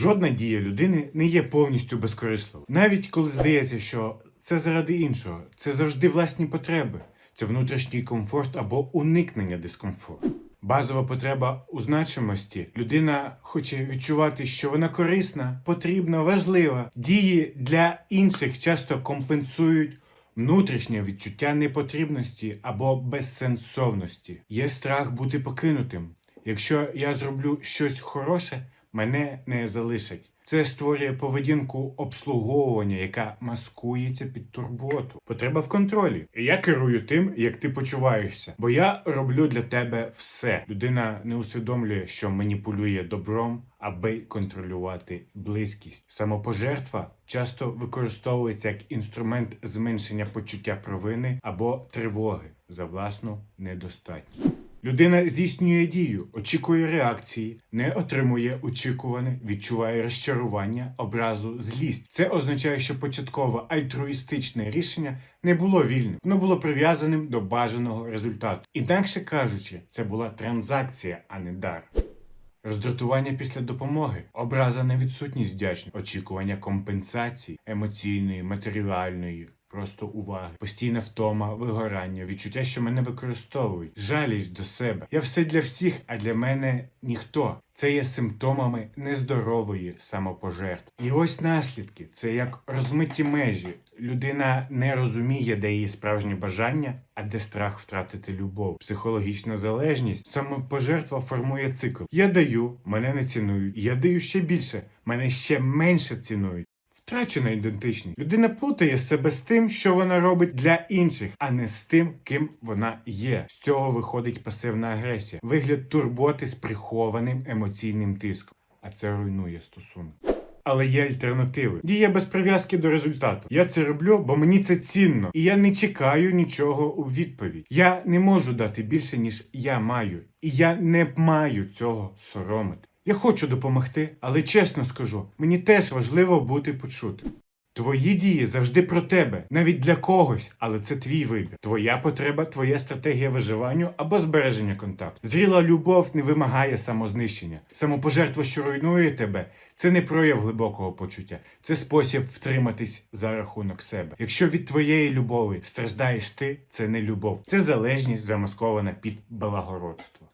Жодна дія людини не є повністю безкорисливою. Навіть коли здається, що це заради іншого, це завжди власні потреби, це внутрішній комфорт або уникнення дискомфорту. Базова потреба у значимості. Людина хоче відчувати, що вона корисна, потрібна, важлива. Дії для інших часто компенсують внутрішнє відчуття непотрібності або безсенсовності. Є страх бути покинутим. Якщо я зроблю щось хороше, мене не залишать. Це створює поведінку обслуговування, яка маскується під турботу. Потреба в контролі. Я керую тим, як ти почуваєшся, бо я роблю для тебе все. Людина не усвідомлює, що маніпулює добром, аби контролювати близькість. Самопожертва часто використовується як інструмент зменшення почуття провини або тривоги за власну недостатність. Людина здійснює дію, очікує реакції, не отримує очікуване, відчуває розчарування, образу, злість. Це означає, що початкове альтруїстичне рішення не було вільним, воно було прив'язаним до бажаного результату. Інакше кажучи, це була транзакція, а не дар. Роздратування після допомоги, образа на відсутність вдячності, очікування компенсації емоційної, матеріальної, просто уваги, постійна втома, вигорання, відчуття, що мене використовують, жалість до себе. Я все для всіх, а для мене ніхто. Це є симптомами нездорової самопожертви. І ось наслідки: це як розмиті межі. Людина не розуміє, де її справжнє бажання, а де страх втратити любов. Психологічна залежність. Самопожертва формує цикл. Я даю, мене не цінують. Я даю ще більше, мене ще менше цінують. Втрачена ідентичність. Людина плутає себе з тим, що вона робить для інших, а не з тим, ким вона є. З цього виходить пасивна агресія, вигляд турботи з прихованим емоційним тиском. А це руйнує стосунок. Але є альтернативи. Дія без прив'язки до результату. Я це роблю, бо мені це цінно, і я не чекаю нічого у відповідь. Я не можу дати більше, ніж я маю, і я не маю цього соромити. Я хочу допомогти, але чесно скажу, мені теж важливо бути почутим. Твої дії завжди про тебе, навіть для когось, але це твій вибір. Твоя потреба, твоя стратегія виживання або збереження контакту. Зріла любов не вимагає самознищення. Самопожертва, що руйнує тебе, це не прояв глибокого почуття, це спосіб втриматись за рахунок себе. Якщо від твоєї любові страждаєш ти, це не любов, це залежність замаскована під благородство.